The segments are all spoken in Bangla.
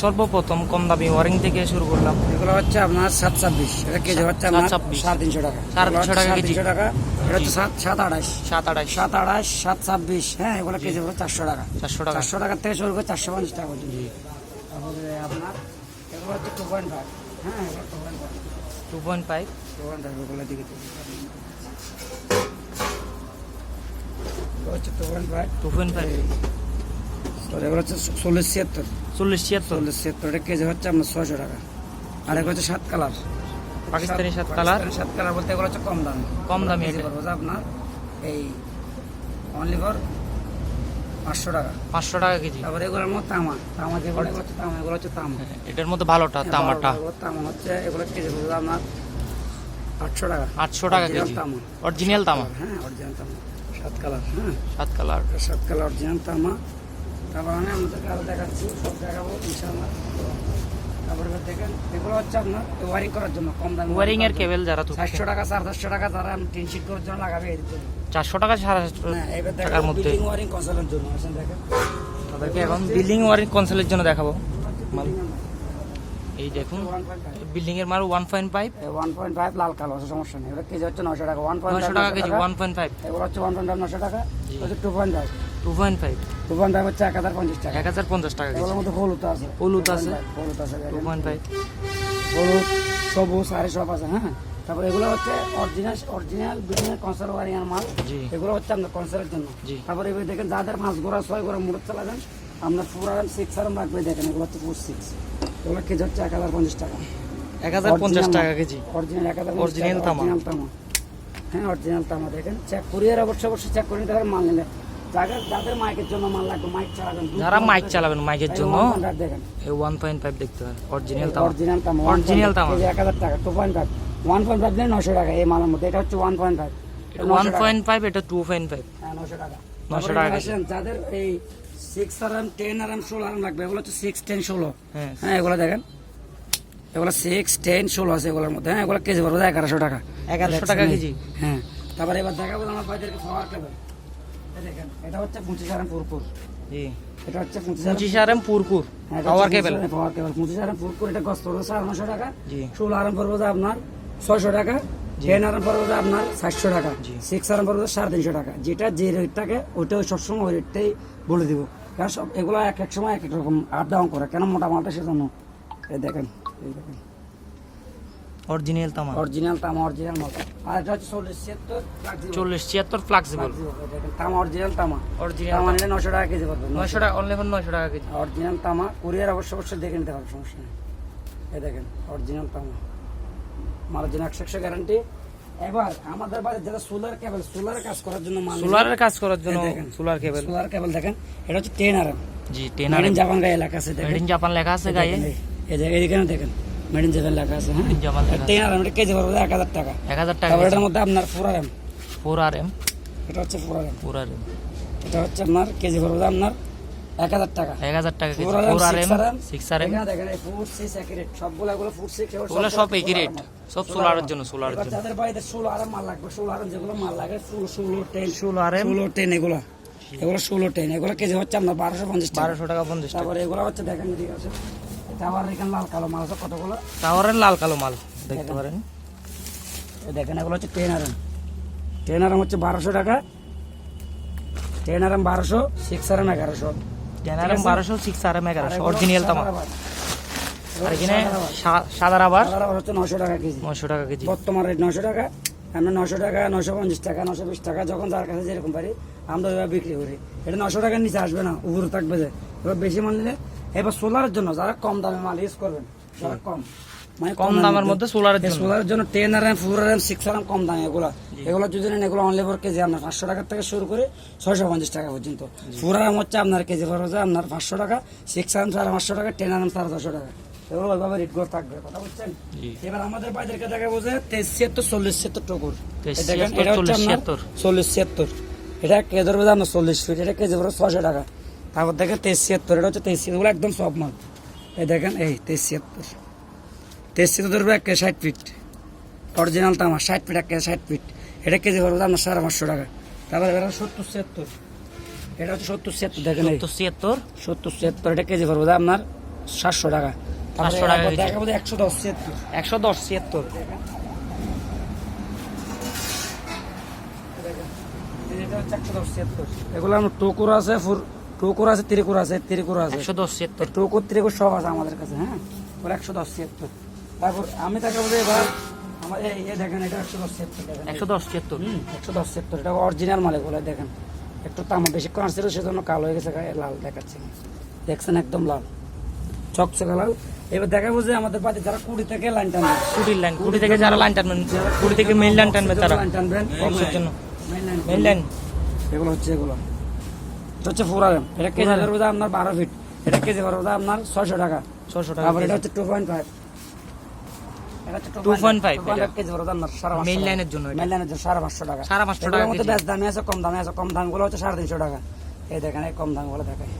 সর্বপ্রথম কম দামি ওয়ারিং থেকে শুরু করলাম। এগুলো হচ্ছে আপনার সাত ছাব্বিশ এটা কেজি হচ্ছে আপনার সাড়ে তিনশো টাকা। সাড়ে তিনশো টাকা। তিনশো টাকা এটা হচ্ছে সাত সাত আড়াইশ। সাত আড়াইশ। সাত আড়াইশ সাত ছাব্বিশ হ্যাঁ এগুলো কেজি হলো চারশো টাকা। চারশো টাকা। চারশো টাকার থেকে শুরু করে চারশো পঞ্চাশ টাকা পর্যন্ত। তারপরে আপনার এগুলো হচ্ছে টু পয়েন্ট ফাইভ হ্যাঁ two point five two point five এগুলো দিকে হচ্ছে two point five two point five এগুলো হচ্ছে চল্লিশ ছিয়াত্তর। চল্লিশ ছিয়াত্তর? চল্লিশ ছিয়াত্তর এটা কেজি হচ্ছে আপনার ছয়শো টাকা। আর এগুলো হচ্ছে সাত কালার। পাকিস্তানি সাত কালার? সাত কালার বলতে এগুলো হচ্ছে কম দাম। কম দামি কেজি এটা। পড়বে আপনার এই অনলি ফর পাঁচশো টাকা। পাঁচশো টাকা কেজি। তারপরে এগুলোর মধ্যে তামা। তামা যেগুলো হচ্ছে তামা এগুলো হচ্ছে তামা। এটার মধ্যে ভালোটা তামাটা? তামা হচ্ছে এগুলো কেজি পড়বে আপনার আটশো টাকা। আটশো টাকা কেজি। তামা। অরিজিনাল তামা? হ্যাঁ অরিজিনাল তামা। সাত কালার হ্যাঁ। সাত কালার। সাত কালার অরিজিনাল তামা। তারপর আমি আমাদেরকে আরও দেখাচ্ছি সব দেখাবো ইনশাআল্লাহ। তারপরে দেখেন এগুলো হচ্ছে আপনার ওয়ারিং করার জন্য কম দামে ওয়ারিং এর কেবল যারা তো চারশো টাকা চার চারশো টাকা যারা টিন শিট করার জন্য লাগাবে চারশো টাকা সাড়ে চারশো হ্যাঁ এবার টাকার মধ্যে। বিল্ডিং ওয়ারিং কনসালের জন্য আসেন দেখেন। তাদেরকে এখন বিল্ডিং ওয়ারিং কনসেলের জন্য দেখাবো। মাল। এই দেখুন বিল্ডিং এর মাল one point five one point five লাল কালো সমস্যা নেই। এটা কেজি হচ্ছে নশো টাকা ওয়ান পয়েন্ট নয়শো টাকা কেজি ওয়ান পয়েন্ট ফাইভ এগুলো হচ্ছে ওয়ান পয়েন্ট ফাইভ নশো টাকা। হচ্ছে two point five two point five two point five হচ্ছে এক হাজার পঞ্চাশ টাকা। এক হাজার পঞ্চাশ টাকা কেজি এগুলোর মধ্যে হলুদ আছে। হলুদ আছে। হলুদ আছে টু পয়েন্ট ফাইভ হলুদ সবুজ আরে সব আছে হ্যাঁ? তারপরে এগুলো হচ্ছে অরিজিনাল অরিজিনাল বিভিন্ন কনসার মাল। এগুলো হচ্ছে আপনার কনসারের জন্য। তারপরে এবার দেখেন যাদের পাঁচ গোড়া ছয় গোড়া মুড়ে চালাবেন আপনার ফোর আরাম সিক্স আরাম রাখবে দেখেন এগুলো হচ্ছে ফোর সিক্স এগুলো কেজি হচ্ছে এক হাজার পঞ্চাশ টাকা। এক হাজার পঞ্চাশ টাকা কেজি। অরিজিনাল এক হাজার। অরিজিনাল তামা। হ্যাঁ অরিজিনাল তামা দেখেন। চেক কুরিয়ার অবশ্যই অবশ্যই চেক করে নিতে পারেন মাল নিলে। যাদের যাদের মাইকের জন্য মাল লাগবে মাইক চালাবেন যারা মাইক চালাবেন মাইকের জন্য এই ওয়ান পয়েন্ট ফাইভ দেখতে অরিজিনাল তামা। অরিজিনাল তামা Original তামা। এক হাজার টাকা two point five one point five দিলে নশো টাকা এই মালের মধ্যে এটা হচ্ছে one point five one point five এটা টু পয়েন্ট ফাইভ হ্যাঁ নশো টাকা। 900 টাকা এবার কেজি। আসেন, যাদের এই সিক্স আরাম টেন আরাম ষোলো আরাম লাগবে এগুলো হচ্ছে সিক্স টেন ষোলো। হ্যাঁ। হ্যাঁ এগুলো দেখেন। এগুলো সিক্স টেন ষোলো আছে এগুলোর মধ্যে। হ্যাঁ এগুলো কেজি পড়বে এগারোশো টাকা। এগারোশো টাকা কেজি। হ্যাঁ তারপরে এবার দেখাবো আমার ভাইদেরকে কেবল দেখেন এটা হচ্ছে পঁচিশ আরাম পুরপুর। জি। এটা হচ্ছে পঁচিশ পঁচিশ পুরপুর। হ্যাঁ, পাওয়ার কেবল। পাওয়ার কেবল। পঁচিশ আরাম পুরপুর এটা গছ পড়বে সাড়ে নশো টাকা। জি। ষোলো আরাম পড়বে যে আপনার ছয়শো টাকা। টেন আরাম পড়বে যে আপনার সাতশো টাকা। জি। সিক্স আরাম পড়বে সাড়ে তিনশো টাকা। যেটা যে রেট থাকে ওইটা ওই সবসময় ওই রেটটাই বলে দিব। কারণ সব এগুলো এক এক সময় এক এক রকম আপ ডাউন করে। কেন মোটা মালটা সেজন্য? এই দেখেন এই দেখেন। অরিজিনাল তামা। অরিজিনাল তামা অরিজিনাল মাল আর এটা হচ্ছে চল্লিশ ছিয়াত্তর চল্লিশ ছিয়াত্তর ফ্লাক্সিবল তামা অরিজিনাল তামা। অরিজিনাল তামা নিলে নশো টাকা কেজি টাকা অনলি টাকা কেজি। অরিজিনাল তামা কুরিয়ার অবশ্যই অবশ্যই দেখে নিতে হবে সমস্যা নেই। এই দেখেন অরিজিনাল তামা। মালের জন্য একশো একশো গ্যারান্টি এবার আমাদের যারা সোলার কেবল সোলার কাজ করার জন্য সোলারের কাজ করার জন্য সোলার কেবল সোলার কেবল দেখেন এটা হচ্ছে ten R G ten R Japan গায়ে এলাকা আছে দেখেন। জাপান লেখা আছে গায়ে। এই- এখানে দেখেন। মেড ইন জাপান লেখা আছে হ্যাঁ? টেন আর এটা কেজি পড়বে এক হাজার টাকা। এক হাজার টাকা তারপর এটার মধ্যে আপনার four R M four R M এটা হচ্ছে four R M four R M এটা হচ্ছে আপনার কেজি পড়বে আপনার এক হাজার টাকা। এক হাজার টাকা four R M four R six R M six R দেখেন একই রেট সবগুলো এগুলো ফুড সিক্স ওগুলো সব একই রেট সব সোলারের জন্য সোলারের জন্য। যাদের বাড়িতে ষোলো আরাম মাল লাগবে ষোলো আরাম যেগুলো মাল লাগে ষোলো ষোলো টেন ষোলো আর এম ষোলো টেন এগুলো। এগুলো ষোলো টেন এগুলো কেজি হচ্ছে আপনার বারোশো পঞ্চাশ টাকা। বারোশো টাকা পঞ্চাশ টাকা। তারপরে এগুলো হচ্ছে দেখেন ঠিক আছে। এখানে লাল কালো মাল আছে কতগুলো? টাওয়ারের লাল কালো মাল দেখতে পারেন। দেখেন এগুলো হচ্ছে টেন আরাম টেন আরাম হচ্ছে বারোশো টাকা। টেন আরাম বারোশো সিক্স আরাম এগারোশো। টেন বারোশো সিক্স আর এম এগারোশো অরিজিনাল তামা আর এখানে সাদা রাবার হচ্ছে নশো টাকা কেজি। নয়শো টাকা কেজি। বর্তমান রেট নশো টাকা। আমরা নশো টাকা নশো পঞ্চাশ টাকা নশো বিশ টাকা যখন যার কাছে যেরকম পারি আমরা ওইভাবে বিক্রি করি। এটা নশো টাকার নিচে আসবে না উপরে থাকবে যে। এবার বেশি মাল নিলে এবার সোলারের জন্য যারা কম দামে মাল ইউজ করবেন যারা কম। মানে কম দামের মধ্যে সোলারের জন্য। সোলারের জন্য ten R M four R M six R M কম দামে এগুলো। এগুলো যদি নেন এগুলো অনলি ফোর কেজি আপনার পাঁচশো টাকা থেকে শুরু করে ছয়শো পঞ্চাশ টাকা পর্যন্ত। ফোর আর এম হচ্ছে আপনার কেজি হচ্ছে আপনার পাঁচশো টাকা সিক্স আর এম সাড়ে পাঁচশো টাকা টেন আর এম সাড়ে ছশো টাকা। এগুলো ওইভাবে রেটগুলো থাকবে কথা বুঝছেন? এবার আমাদের বাইরের দেখাবো যে তেইশ ছিয়াত্তর চল্লিশ ছিয়াত্তর টকুর এটা হচ্ছে চল্লিশ, ছিয়াত্তর। এটা কেজি ধরবে আপনার চল্লিশ ফিট এটা কেজি পড়বে ছশো টাকা। তারপর দেখেন তেইশ ছিয়াত্তর এটা হচ্ছে তেইশ ছিয়াত্তর একদম সব মাল এই দেখেন এই তেইশ ছিয়াত্তর। তেইশ ছিয়াত্তর ধরবে এক ষাট ফিট অরিজিনাল তামা ষাট ফিট এক ষাট ফিট এটা কেজি পড়বে আপনার সাড়ে পাঁচশো টাকা। তারপর এটা সত্তর ছিয়াত্তর। এটা হচ্ছে সত্তর ছিয়াত্তর দেখেন তো ছিয়াত্তর? সত্তর ছিয়াত্তর এটা কেজি পড়বে আপনার সাতশো টাকা। 700 টাকা। দেখাবো একশো দশ ছিয়াত্তর। একশো দশ ছিয়াত্তর। এগুলো আমার টোকুর আছে ফুর টোকুর আছে তিরিকুর আছে তিরিকুর আছে। একশো দশ ছিয়াত্তর। টোকুর তিরিকুর সব আছে আমাদের কাছে হ্যাঁ? ওরা একশো দশ ছিয়াত্তর। তারপর আমি তাকে বলি এবার আমার এই দেখেন এটা একশো দশ ছিয়াত্তর দেখেন। একশো দশ ছিয়াত্তর। একশো দশ ছিয়াত্তর। এটা অরিজিনাল মাল এগুলো দেখেন। একটু তামা বেশিক্ষণ আসছিল সেজন্য কালো হয়ে গেছে লাল দেখাচ্ছে। দেখছেন একদম লাল। চকচকে লাল। এবার দেখাবো যে আমাদের পাতে যারা কুড়ি থেকে লাইন টানবে। কুটির লাইন কুটি থেকে যারা লাইন টানবেন কুটি থেকে মেইন লাইন টানবে তারা। লাইন টানবেন। বক্সের জন্য। মেইন লাইন মেইন লাইন এগুলো হচ্ছে এগুলো। এটা হচ্ছে ফোরাম এটা কেজি Four RM পড়বে আপনার বারো ফিট। এটা কেজি পড়বে আপনার ছয়শো টাকা। ছশো টাকা এটা হচ্ছে টু পয়েন্ট ফাইভ এটা হচ্ছে 2.5 এটা। কেজি পড়বে আপনার সাড়ে Main line এর জন্য এটা। মেইন লাইনের জন্য সাড়ে পাঁচশো টাকা। সাড়ে পাঁচশো এগুলোর টাকা মধ্যে কেজি। বেশ দামি আছে কম দামি আছে। কম দামগুলো হচ্ছে সাড়ে তিনশো টাকা। এই দেখেন কম দামগুলো দেখায়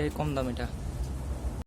এই কম দাম এটা।